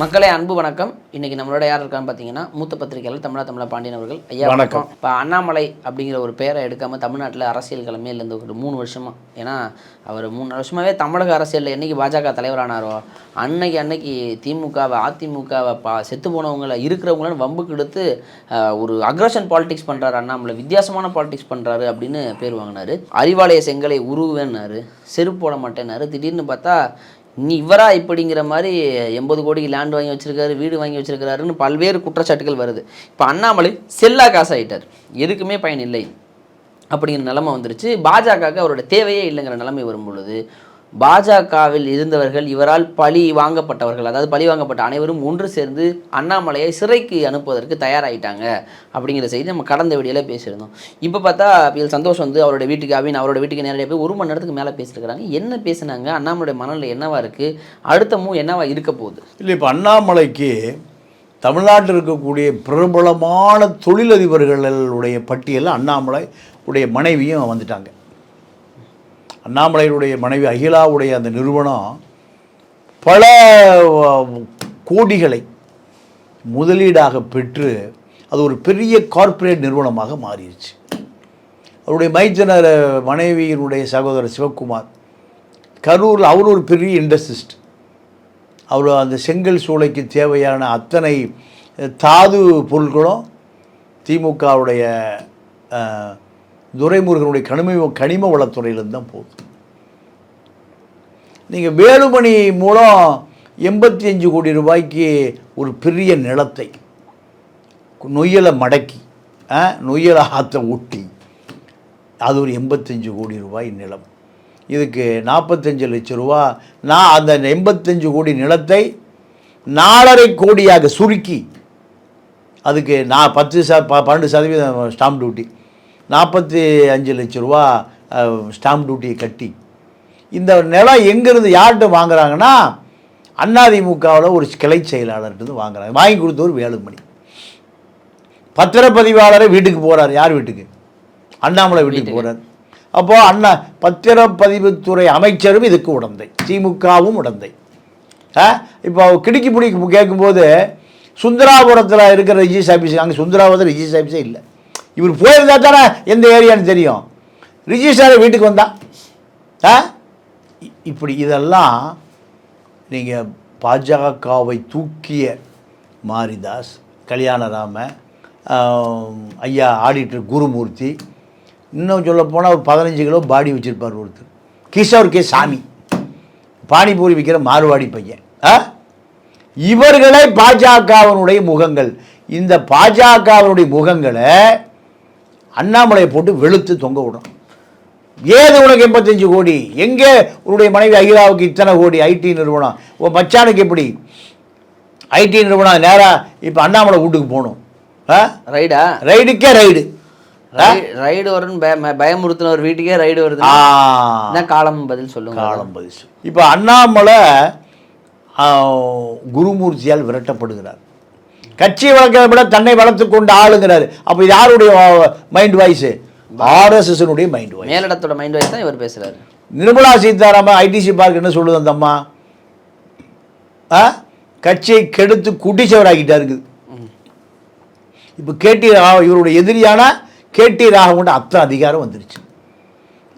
மக்களே அன்பு வணக்கம். இன்னைக்கு நம்மளோட யார் இருக்கான்னு பார்த்தீங்கன்னா மூத்த பத்திரிகையாளர் தமிழா தமிழா பாண்டியன் அவர்கள். ஐயா வணக்கம். இப்போ அண்ணாமலை அப்படிங்கிற ஒரு பேரை எடுக்காம தமிழ்நாட்டில் அரசியல் கிளம்பி இல்லை இந்த ஒரு மூணு வருஷமா. ஏன்னா அவர் மூணு வருஷமாவே தமிழக அரசியலில் என்னைக்கு பாஜக தலைவரானாரோ அன்னைக்கு அன்னைக்கு திமுகவை அதிமுகவை பா செத்து போனவங்கள இருக்கிறவங்கள வம்புக்கு எடுத்து ஒரு அக்ரஷன் பாலிடிக்ஸ் பண்றாரு அண்ணாமலை. வித்தியாசமான பாலிடிக்ஸ் பண்றாரு அப்படின்னு பேர் வாங்கினாரு. அறிவாலய செங்கலை உருவேன்னாரு. செருப்பு போட மாட்டேன்னாரு. திடீர்னு பார்த்தா நீ இவரா இப்படிங்கிற மாதிரி எண்பது கோடிக்கு லேண்ட் வாங்கி வச்சிருக்காரு வீடு வாங்கி வச்சிருக்காருன்னு பல்வேறு குற்றச்சாட்டுகள் வருது. இப்போ அண்ணாமலை செல்லா காசாயிட்டார் எதுக்குமே பயன் இல்லை. அப்படிங்கிற நிலமை வந்துருச்சு. பாஜகவுக்கு அவரோட தேவையே இல்லைங்கிற நிலைமை வரும்பொழுது பாஜகவில் இருந்தவர்கள் இவரால் பழி வாங்கப்பட்டவர்கள் அதாவது பழி வாங்கப்பட்ட அனைவரும் ஒன்று சேர்ந்து அண்ணாமலையை சிறைக்கு அனுப்புவதற்கு தயாராகிட்டாங்க அப்படிங்கிற செய்தி நம்ம கடந்த வீடியோவில் பேசியிருந்தோம். இப்போ பார்த்தா பிஎல் சந்தோஷ் வந்து அவரோட வீட்டுக்கு அவின் அவரோட வீட்டுக்கு நேரடியாக போய் ஒரு மணி நேரத்துக்கு மேலே பேசியிருக்கிறாங்க. என்ன பேசுனாங்க? அண்ணாமலை மனநிலை என்னவா இருக்குது அடுத்தமும் என்னவா இருக்க போகுது? இல்லை இப்போ அண்ணாமலைக்கு தமிழ்நாட்டில் இருக்கக்கூடிய பிரபலமான தொழிலதிபர்களுடைய பட்டியலில் அண்ணாமலை உடைய மனைவியும் வந்துட்டாங்க. அண்ணாமலையினுடைய மனைவி அகிலாவுடைய அந்த நிறுவனம் பல கோடிகளை முதலீடாக பெற்று அது ஒரு பெரிய கார்ப்பரேட் நிறுவனமாக மாறிடுச்சு. அவருடைய மைஜனர் மனைவியினுடைய சகோதரர் சிவக்குமார் கரூரில் அவர் ஒரு பெரிய இண்டஸ்ட்ரிஸ்ட். அவர் அந்த செங்கல் சூளைக்கு தேவையான அத்தனை தாது பொருட்களும் திமுகவுடைய துரைமுருகனுடைய கனிம கனிம வளத்துறையிலேருந்து தான் போகுது. நீங்கள் வேலுமணி மூலம் எண்பத்தி அஞ்சு கோடி ரூபாய்க்கு ஒரு பெரிய நிலத்தை நொய்யலை மடக்கி நொய்யலை ஆற்ற ஒட்டி அது ஒரு எண்பத்தஞ்சு கோடி ரூபாய் நிலம். இதுக்கு நாற்பத்தஞ்சு லட்ச ரூபா நான் அந்த எண்பத்தஞ்சு கோடி நிலத்தை நாலரை கோடியாக சுருக்கி அதுக்கு நான் பத்து ச ப- பன்னெண்டு சதவீதம் ஸ்டாம்ப் டியூட்டி நாற்பத்தி அஞ்சு லட்ச ரூபா ஸ்டாம்ப் டியூட்டியை கட்டி. இந்த நிலம் எங்கேருந்து யார்கிட்ட வாங்குறாங்கன்னா அதிமுகவில் ஒரு கிளை செயலாளர்கிட்ட வாங்குறாங்க. வாங்கி கொடுத்தவர் வேலுமணி. பத்திரப்பதிவாளரை வீட்டுக்கு போகிறார் யார் வீட்டுக்கு? அண்ணாமலை வீட்டுக்கு போகிறார் அப்போது அண்ணா பத்திரப்பதிவுத்துறை அமைச்சரும் இதுக்கு உடந்தை. திமுகவும் உடந்தை. இப்போ கிடுக்கி பிடிக்கு கேட்கும்போது சுந்தராபுரத்தில் இருக்கிற ரிஜிஸ் ஆஃபீஸ் அங்கே சுந்தராபுரத்தில் ரிஜிஸ் ஆஃபீஸே இல்லை. இவர் போயிருந்தா தானே எந்த ஏரியான்னு தெரியும். ரிஜிஸ்டார் வீட்டுக்கு வந்தா. ஆ? இப்படி இதெல்லாம் நீங்கள் பாஜகவை தூக்கிய மாரிதாஸ் கல்யாணராம ஐயா ஆடிட்டர் குருமூர்த்தி இன்னும் சொல்லப்போனால் ஒரு பதினஞ்சு கிலோ பாடி வச்சுருப்பார் ஒருத்தர். கிஷோர் கே சாமி. பானிபூரி விற்கிற மாறுவாடி பையன். ஆ? இவர்களே பாஜகவினுடைய முகங்கள். இந்த பாஜகவினுடைய முகங்களை அண்ணாமலையை போட்டு வெளுத்து தொங்க விடும். ஏது உனக்கு எண்பத்தஞ்சு கோடி? எங்கே உன்னுடைய மனைவி அகிலாவுக்கு இத்தனை கோடி? ஐடி நிறுவனம். உன் மச்சானுக்கு எப்படி? ஐடி நிறுவனம் நேராக இப்போ அண்ணாமலை வீட்டுக்கு போகணும். ஆ? ரைடா? ரைடுக்கே ரைடு. ரைடு வரும்னு பய பயமுறுத்தின ஒரு வீட்டுக்கே ரைடு வருது ஆ. இதான் காலம் பதில் சொல்லுங்க? காலம் பதில் இப்போ அண்ணாமலை குருமூர்த்தியால் விரட்டப்படுகிறார். கட்சி வளர்க்கிறத விட தன்னை வளர்த்து கொண்டு ஆளுங்கிறார் அப்போ யாருடைய மைண்ட் வாய்ஸு ஆர்எஸ்எஸ்னுடைய மைண்ட் வாய்ஸ் மேலிடத்தோட மைண்ட் வாய்ஸ் தான் இவர் பேசுறாரு. நிர்மலா சீதாராமன் ஐடிசி பார்க் என்ன சொல்லுது அந்த அம்மா? ஆ? கட்சியை கெடுத்து குட்டிச்சவராக்கிட்டா இருக்குது இப்போ கேடி ராவ் இவருடைய எதிரியான கேடி ராகவன் அத்தனை அதிகாரம் வந்துருச்சு.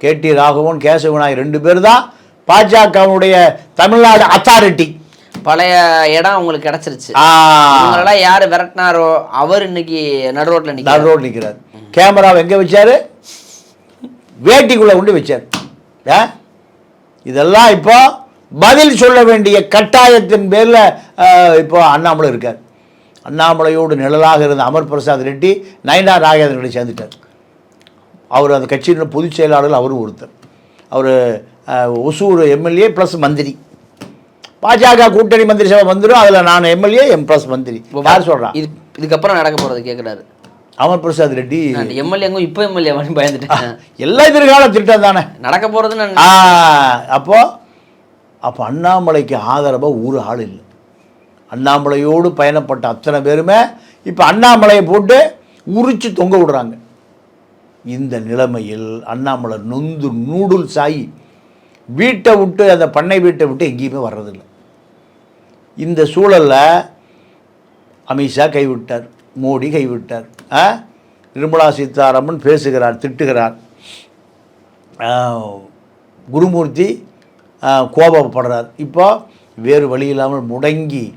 கேடி ராகவன் கேசவநாயர் ரெண்டு பேர் தான் பாஜகவுடைய தமிழ்நாடு அத்தாரிட்டி பழைய இடம் உங்களுக்கு கிடைச்சிருச்சு. ஆ. இவங்களெல்லாம் யாரு விரட்டினாரோ அவர் இன்னைக்கு நடு ரோட்ல நிக்கிறார். நடு ரோடு நிற்கிறார் கேமராவை எங்கே வச்சாரு? வேட்டிக்குள்ளே கொண்டு வச்சார். ஆ இதெல்லாம் இப்போ பதில் சொல்ல வேண்டிய கட்டாயத்தின் பேரில் இப்போ அண்ணாமலை இருக்கார். அண்ணாமலையோடு நிழலாக இருந்த அமர் பிரசாத் ரெட்டி நயனா நாகேந்திரன் சேர்ந்துட்டார். அவர் அந்த கட்சியின் பொதுச் செயலாளர் அவரும் ஒருத்தர். அவர் ஒசூர் எம்எல்ஏ ப்ளஸ் மந்திரி. பாஜக கூட்டணி மந்திரி சபை வந்துடும் அதில் நான் எம்எல்ஏ எம் ப்ளஸ் மந்திரி. யார் சொல்கிறான் இது இதுக்கப்புறம் நடக்க போறது கேக்குறாரு. அமர் பிரசாத் ரெட்டி. எம்எல்ஏங்க இப்போ எம்எல்ஏ வந்து பயந்துட்டேன். எல்லா எதிர்கால திட்டம் தானே? நடக்க நான் ஆ, அப்போ அப்போ அண்ணாமலைக்கு ஆதரவாக ஒரு ஆள் இல்லை. அண்ணாமலையோடு பயணப்பட்ட அத்தனை பேருமே இப்போ அண்ணாமலையை போட்டு உரிச்சு தொங்க விடுறாங்க. இந்த நிலைமையில் அண்ணாமலை நொந்து நூடுல்ஸ் ஆகி வீட்டை விட்டு அந்த பண்ணை வீட்டை விட்டு எங்கேயுமே வர்றதில்லை. இந்த சூழலில் அமித்ஷா கைவிட்டார் மோடி கைவிட்டார். ஆ? நிர்மலா சீதாராமன் பேசுகிறார் திட்டுகிறார். குருமூர்த்தி கோபப்படுறார். இப்போ வேறு வழி இல்லாமல் முடங்கி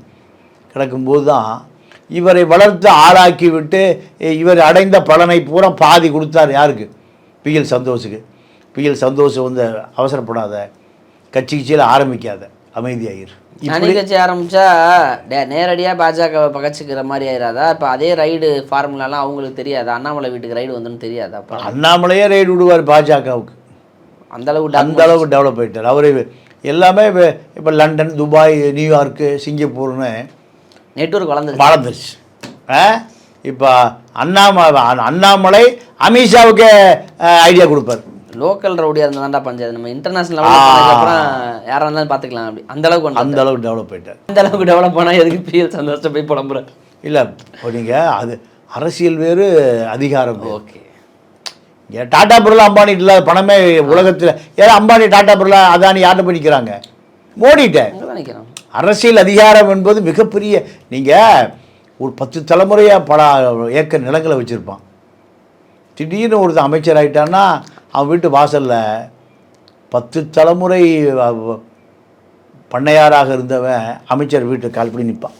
கிடக்கும்போது தான் இவரை வளர்த்து ஆளாக்கி விட்டு இவர் அடைந்த பலனை பூரா பாதி கொடுத்தார் யாருக்கு? பிஎல் சந்தோஷுக்கு. பிஎல் சந்தோஷம் வந்து அவசரப்படாத கட்சி கட்சியில் ஆரம்பிக்காத அமைதியாயிரு. தனி கட்சி ஆரம்பிச்சா டே- நேரடியா பாஜகவை பகச்சுக்கிற மாதிரி ஆயிராதா? இப்போ அதே ரைடு ஃபார்முலாலாம் அவங்களுக்கு தெரியாதா? அண்ணாமலை வீட்டுக்கு ரைடு வந்துன்னு தெரியாதா? அப்போ? அண்ணாமலையே ரைடு விடுவார் பாஜகவுக்கு. அந்த அளவுக்கு அந்த அளவுக்கு டெவலப் ஆயிட்டார். அவர் எல்லாமே இப்போ லண்டன் துபாய் நியூயார்க்கு சிங்கப்பூர்னு நெட்வொர்க் வளர்ந்துருச்சு. வளர்ந்துருச்சு. ஆ? இப்போ அண்ணாமலை அண்ணாமலை அமித்ஷாவுக்கு ஐடியா கொடுப்பார். லோக்கல் ரவுடியா இருந்தா தான்டா பஞ்சாயத்து நம்ம இன்டர்நேஷனல் அப்புறம் யாரா இருந்தாலும் பார்த்துக்கலாம் அப்படி. அந்த அளவுக்கு அந்த அளவுக்கு டெவலப் ஆயிட்டார் அந்த அளவுக்கு டெவலப் பண்ணா எதுக்கு பிஎல் சந்தோஷம் போய் புலம்புற? இல்லை நீங்கள் அது அரசியல் வேறு அதிகாரம் ஓகே. இங்கே டாடா பிர்லா அம்பானி இல்லாத பணமே உலகத்தில் ஏன்னா அம்பானி டாடா பிர்லா அதானி யார்கிட்ட போய் நிற்கிறாங்க மோடிட்ட அரசியல் அதிகாரம் என்பது மிகப்பெரிய நீங்கள் ஒரு பத்து தலைமுறையாக பல ஏக்கர் நிலங்களை வச்சுருப்பான். திடீர்னு ஒருத்தன் அமைச்சர் ஆகிட்டான்னா அவன் வீட்டு வாசலில் பத்து தலைமுறை பண்ணையாராக இருந்தவன் அமைச்சர் வீட்டு கால் பண்ணி நிற்பான்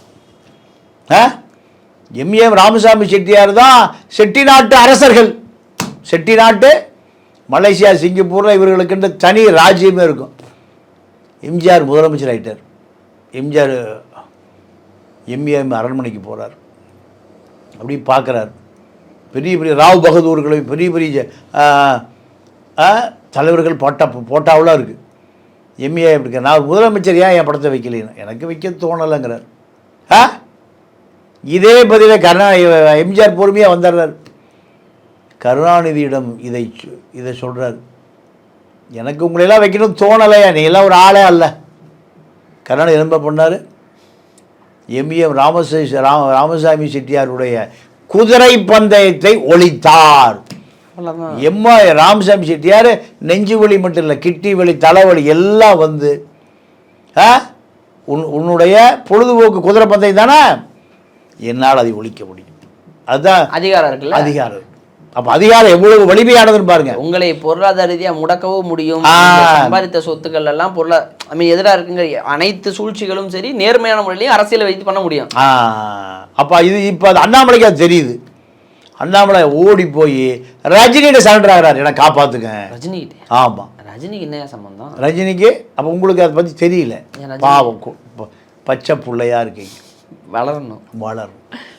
ஆ எம்ஏஎம் ராமசாமி செட்டியார் தான் செட்டிநாட்டு அரசர்கள். செட்டிநாட்டு மலேசியா சிங்கப்பூரில் இவர்களுக்கு தனி ராஜ்யமே இருக்கும். எம்ஜிஆர் முதலமைச்சர் ஆகிட்டார் எம்ஜிஆர் எம்ஏஎம் அரண்மனைக்கு போகிறார் அப்படி பார்க்குறார். பெரிய பெரிய ராவ் பகதூர்களை பெரிய பெரிய தலைவர்கள் போட்டா போட்டாவெலாம் இருக்குது எம்ஏ இருக்க? நான் முதலமைச்சர் ஏன் என் படத்தை வைக்கலைன்னு? எனக்கு வைக்க தோணலைங்கிறார். ஆ? இதே பதிலை கருணா எம்ஜிஆர் பொறுமையாக வந்துடுறார் கருணாநிதியிடம் இதை சொ- இதை சொல்கிறார் எனக்கு உங்களையெல்லாம் வைக்கணும் தோணலையா? நீ எல்லாம் ஒரு ஆளே அல்ல. கருணாநிதி எலும்ப பண்ணார். எம்இஎம் ராமசாமி ராம ராமசாமி செட்டியாருடைய குதிரை பந்தயத்தை ஒழித்தார். எம்மா ராமசாமி செட்டியார் நெஞ்சு வலி மட்டும் இல்லை கிட்டி வலி தலைவலி எல்லாம் வந்து ஆ? உன் உன்னுடைய பொழுதுபோக்கு குதிரை பந்தயம் தானே? என்னால் அதை ஒழிக்க முடியும். அதுதான் அதிகாரம் இருக்குல்ல? அதிகாரம். அப்போ அதிகாரம் எவ்வளவு வலிமையானதுன்னு பாருங்க. உங்களை பொருளாதார ரீதியா முடக்கவும் முடியும். சம்பாதித்த சொத்துக்கள் எல்லாம் பொருளா ஐ மீன் எதிராக இருக்குங்க. அனைத்து சூழ்ச்சிகளும் சரி நேர்மையான முறையிலையும் அரசியலை வைத்து பண்ண முடியும். அப்போ இது இப்போ அது அண்ணாமலைக்கு அது தெரியுது. அண்ணாமலை ஓடி போய் ரஜினிகிட்ட சரண்டர் ஆகிறார். என்னை காப்பாற்றுங்க ரஜினி கிட்டே ஆமாம் ரஜினிக்கு என்ன சம்பந்தம்? ரஜினிக்கு அப்போ உங்களுக்கு அதை பற்றி தெரியல? பாவம் கு- ப- பச்சை புள்ளையா இருக்கீங்க. வளரணும். வளரும்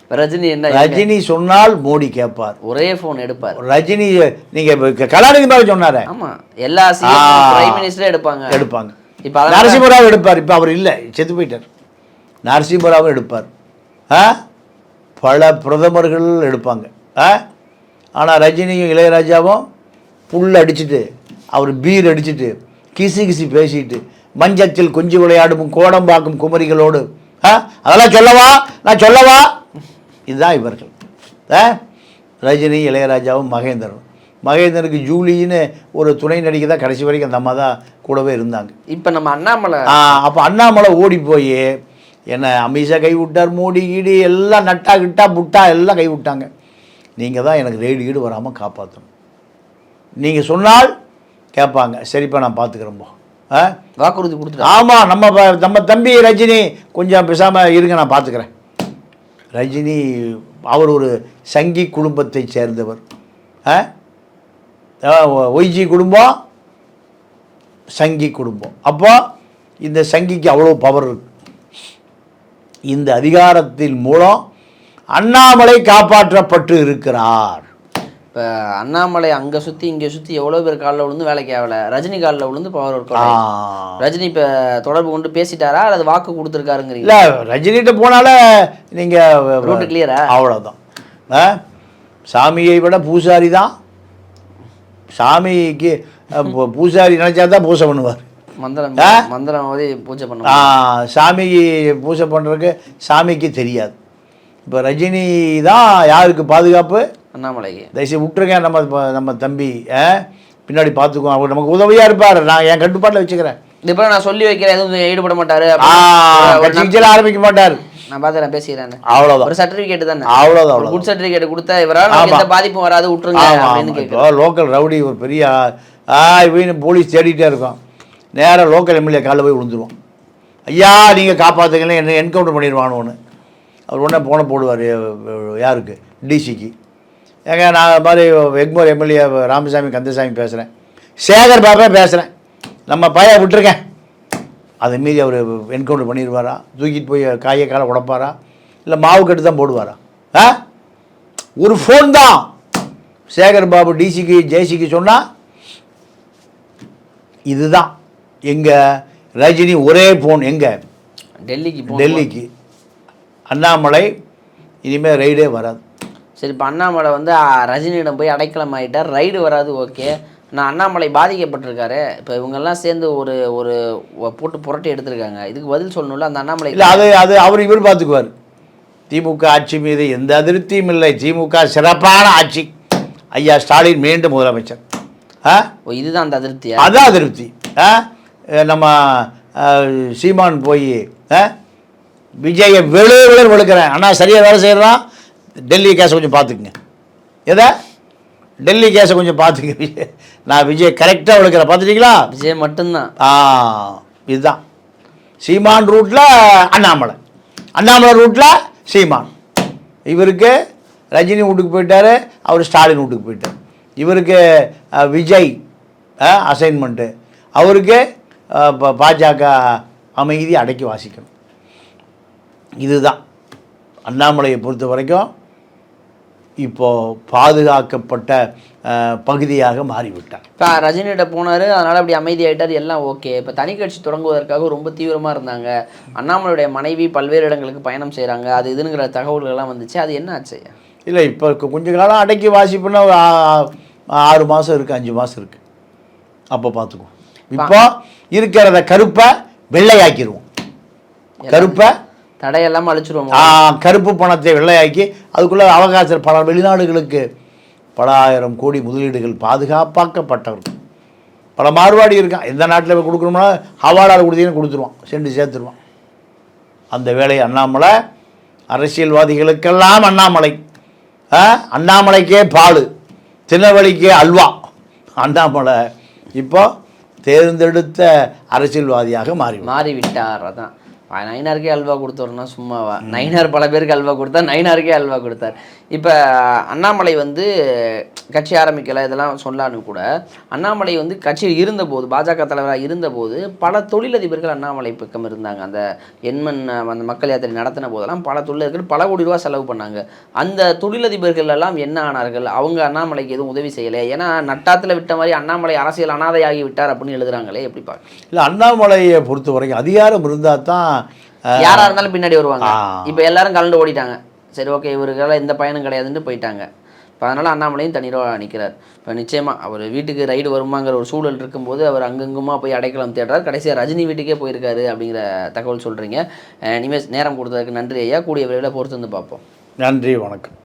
ரஜினி என்ன ரஜினி சொன்னால் மோடி கேட்பார். ஒரே போன் எடுப்பார். ரஜினி நீங்கள் கலாநிதி மாதிரி சொன்னாரே. ஆமா. எல்லா பிரைம் மினிஸ்டரே எடுப்பாங்க. எடுப்பாங்க. இப்ப அதனால நரசிம்மராவ் எடுப்பார். இப்போ அவர் இல்லை. செத்து போயிட்டார். நரசிம்மராவும் எடுப்பார். ஆ? பல பிரதமர்கள் எடுப்பாங்க. ஆனால் ரஜினியும் இளையராஜாவும் புல் அடிச்சிட்டு அவர் பீர் அடிச்சிட்டு கிசி கிசி பேசிட்டு மஞ்சத்தில் கொஞ்சி விளையாடும் கோடம்பாக்கும் குமரிகளோடு ஆ? அதெல்லாம் சொல்லவா? நான் சொல்லவா? இதுதான் இவர்கள். ஆ? ரஜினி இளையராஜாவும் மகேந்திரன். மகேந்திரனுக்கு ஜூலின்னு ஒரு துணை நடிகை தான் கடைசி வரைக்கும் அந்த அம்மா தான் கூடவே இருந்தாங்க. இப்ப நம்ம அண்ணாமலை அப்போ அண்ணாமலை ஓடி போய் என்ன அமித்ஷா கை விட்டார் மோடி கீடி எல்லாம் நட்டா கிட்டா புட்டா எல்லாம் கை விட்டாங்க. நீங்கள் தான் எனக்கு ரெய்டு கீடு வராமல் காப்பாற்றணும் நீங்கள் சொன்னால் கேட்பாங்க சரிப்பா நான் பார்த்துக்கிறேன்போ ஆ? வாக்குறுதி கொடுத்துட்டாரு ஆமாம் நம்ம நம்ம தம்பி ரஜினி கொஞ்சம் பேசாமல் இருங்க நான் பார்த்துக்கிறேன் ரஜினி அவர் ஒரு சங்கி குடும்பத்தை சேர்ந்தவர். ஒய்ஜி குடும்பம் சங்கி குடும்பம். அப்போ இந்த சங்கிக்கு அவ்வளோ பவர் இருக்கு. இந்த அதிகாரத்தின் மூலம் அண்ணாமலை காப்பாற்றப்பட்டு இருக்கிறார். இப்ப அண்ணாமலை அங்க சுத்தி இங்க சுத்தி எவ்வளவு பேர் காலில் விழுந்து வேலைக்கு ஆகல? ரஜினி காலில் விழுந்து பவர் ஆ. ரஜினி இப்ப தொடர்பு கொண்டு பேசிட்டாரா? அல்லது வாக்கு கொடுத்துருக்காருங்கிறீங்க இல்லை ரஜினிகிட்ட போனால நீங்கள் ரூட்டு கிளியரா அவ்வளோதான் ஆ? சாமியை விட பூசாரி தான். சாமிக்கு பூசாரி நினச்சா தான் பூஜை பண்ணுவார். மந்திரம்? மந்திரம் பூஜை ஆ, பண்ணுவாங்க சாமிக்கு பூஜை பண்ணுறதுக்கு சாமிக்கு தெரியாது. இப்போ ரஜினி தான் யாருக்கு பாதுகாப்பு? அண்ணாமலைக்கு. தயவுசெய்து விட்டுருங்க நம்ம நம்ம தம்பி? பின்னாடி பார்த்துக்குவோம் அவர் நமக்கு உதவியாக இருப்பார். நான் என் கட்டுப்பாட்டில் வச்சுக்கிறேன். இப்போ நான் சொல்லி வைக்கிறேன் எதுவும் ஈடுபட மாட்டாரு ஆ அப்படின்னு. ஒரு கட்சி கிட்சியெல்லாம் ஆரம்பிக்க மாட்டார். நான் பார்த்து பேசிக்கிறேன். அவ்வளோதான் ஒரு சர்டிபிகேட் தானே? அவ்வளோதான் குட் சர்டிபிகேட் கொடுத்தா இவரால் எந்த பாதிப்பும் வராது விட்டுருங்க லோக்கல் ரவுடி ஒரு பெரிய இவனு போலீஸ் தேடிட்டே இருக்கான். நேராக லோக்கல் எம்எல்ஏ காலில் போய் விழுந்துருவான். ஐயா நீங்கள் காப்பாற்றுங்களேன் என்ன என்கவுண்டர் பண்ணிடுவான்னு ஒன்று அவர் உடனே போன போடுவார் யாருக்கு? டிசிக்கு ஏங்க நான் அது மாதிரி எக்மோர் எம்எல்ஏ ராமசாமி கந்தசாமி பேசுகிறேன் சேகர் பாபா பேசுகிறேன் நம்ம பைய விட்டுருக்கேன். அதை மீறி அவர் என்கவுண்டர் பண்ணிடுவாரா தூக்கிட்டு போய் காயை காலை உடைப்பாரா? இல்லை மாவு கட்டு தான் போடுவாரா? ஆ? ஒரு ஃபோன் தான். சேகர் பாபு டிசிக்கு ஜேசிக்கு சொன்னால் இதுதான். எங்கே ரஜினி ஒரே ஃபோன் எங்கே? டெல்லிக்கு டெல்லிக்கு. அண்ணாமலை இனிமேல் ரைடே வராது. சரி இப்போ அண்ணாமலை வந்து ரஜினியிடம் போய் அடைக்கலம் ஆகிட்டார் ரைடு வராது ஓகே. நான் அண்ணாமலை பாதிக்கப்பட்டிருக்காரு. இப்போ இவங்கெல்லாம் சேர்ந்து ஒரு ஒரு போட்டு புரட்டி எடுத்திருக்காங்க. இதுக்கு பதில் சொல்லணும்ல அந்த அண்ணாமலை இல்லை அது அது அவர் இவர் பார்த்துக்குவார் திமுக ஆட்சி மீது எந்த அதிருப்தியும் இல்லை. திமுக சிறப்பான ஆட்சி. ஐயா ஸ்டாலின் மீண்டும் முதலமைச்சர். ஆ? இதுதான் அந்த அதிருப்தியா? அதான் அதிருப்தி. ஆ? நம்ம சீமான் போய் ஆ? விஜயை வெளு வெளுன்னு வெளுக்கிறேன். அண்ணா சரியாக வேலை செய்கிறான் டெல்லி கேஸை கொஞ்சம் பார்த்துக்குங்க. எதை? டெல்லி கேஸை கொஞ்சம் பார்த்துக்க விஜய். நான் விஜய் கரெக்டாக வெளுக்கிறேன். பார்த்துட்டீங்களா? விஜய் மட்டும்தான். ஆ இதுதான். சீமான் ரூட்டில் அண்ணாமலை. அண்ணாமலை ரூட்டில் சீமான். இவருக்கு ரஜினி வீட்டுக்கு போயிட்டாரு அவர் ஸ்டாலின் வீட்டுக்கு போயிட்டார். இவருக்கு விஜய் அசைன்மெண்ட்டு அவருக்கு பாஜக அமைதி அடக்கி வாசிக்கணும். இதுதான். அண்ணாமலையை பொறுத்த வரைக்கும் இப்போது பாதுகாக்கப்பட்ட பகுதியாக மாறிவிட்டார். இப்போ ரஜினிகிட்ட போனார் அதனால் அப்படி அமைதியாயிட்டார் எல்லாம் ஓகே. இப்போ தனி கட்சி தொடங்குவதற்காக ரொம்ப தீவிரமாக இருந்தாங்க. அண்ணாமலையுடைய மனைவி பல்வேறு இடங்களுக்கு பயணம் செய்கிறாங்க அது இதுங்கிற தகவல்கள்லாம் வந்துச்சு. அது என்ன ஆச்சு? இல்லை இப்போ கொஞ்ச காலம் அடக்கி வாசிப்புன்னா ஒரு ஆறு மாதம் இருக்குது அஞ்சு மாதம் இருக்குது அப்போ பார்த்துக்குவோம் இப்போ இருக்கிறத கருப்பை வெள்ளையாக்கிடுவோம் கருப்பை தடையெல்லாம் அழிச்சிருவோம். கருப்பு பணத்தை வெள்ளையாக்கி அதுக்குள்ளே அவகாசம் பல வெளிநாடுகளுக்கு பல ஆயிரம் கோடி முதலீடுகள் பாதுகாப்பாக்கப்பட்டவர்கள் பல மாறுபாடு இருக்கான் எந்த நாட்டில் போய் கொடுக்கணும்னா ஹவாலால் கொடுத்தீங்கன்னு கொடுத்துருவான் சென்று சேர்த்துருவான். அந்த வேலை அண்ணாமலை அரசியல்வாதிகளுக்கெல்லாம் அண்ணாமலை. அண்ணாமலைக்கே பால் திருநெல்வேலிக்கே அல்வா. அண்ணாமலை இப்போ தேர்ந்தெடுத்த அரசியல்வாதியாக மாறி மாறி விட்டார் அதான். நைனாருக்கே அல்வா கொடுத்தோம்னா சும்மாவா? நைனார் பல பேருக்கு அல்வா கொடுத்தா நைனாருக்கே அல்வா கொடுத்தார். இப்போ அண்ணாமலை வந்து கட்சி ஆரம்பிக்கலை இதெல்லாம் சொல்லான்னு கூட. அண்ணாமலை வந்து கட்சியில் இருந்தபோது பாஜக தலைவராக இருந்தபோது பல தொழிலதிபர்கள் அண்ணாமலை பக்கம் இருந்தாங்க. அந்த எண்மன் அந்த மக்கள் யாத்திரை நடத்தின போதெல்லாம் பல தொழிலதிபர்கள் பல கோடி ரூபா செலவு பண்ணாங்க. அந்த தொழிலதிபர்கள் எல்லாம் என்ன ஆனார்கள்? அவங்க அண்ணாமலைக்கு எதுவும் உதவி செய்யலை ஏன்னா நட்டாத்தில் விட்ட மாதிரி அண்ணாமலை அரசியல் அனாதையாகி விட்டார் அப்படின்னு எழுதுகிறாங்களே எப்படி பார்க்க இல்லை அண்ணாமலையை பொறுத்த வரைக்கும் அதிகாரம் இருந்தால் தான் யாரா இருந்தாலும் பின்னாடி வருவாங்க. இப்போ எல்லாரும் கலந்து ஓடிட்டாங்க. சரி ஓகே இவருக்கெல்லாம் எந்த பயனும் கிடையாதுன்னு போயிட்டாங்க. இப்போ அதனால் அண்ணாமலையும் தனியாக நிற்கிறார் இப்போ நிச்சயமாக அவர் வீட்டுக்கு ரைடு வருமாங்கிற ஒரு சூழல் இருக்கும்போது அவர் அங்கங்குமா போய் அடைக்கலம் தேடுறார். கடைசியாக ரஜினி வீட்டுக்கே போயிருக்காரு அப்படிங்கிற தகவல் சொல்கிறீங்க இனிமேல் நேரம் கொடுத்ததுக்கு நன்றி ஐயா. கூடிய விரைவில் பொறுத்து வந்து பார்ப்போம். நன்றி வணக்கம்.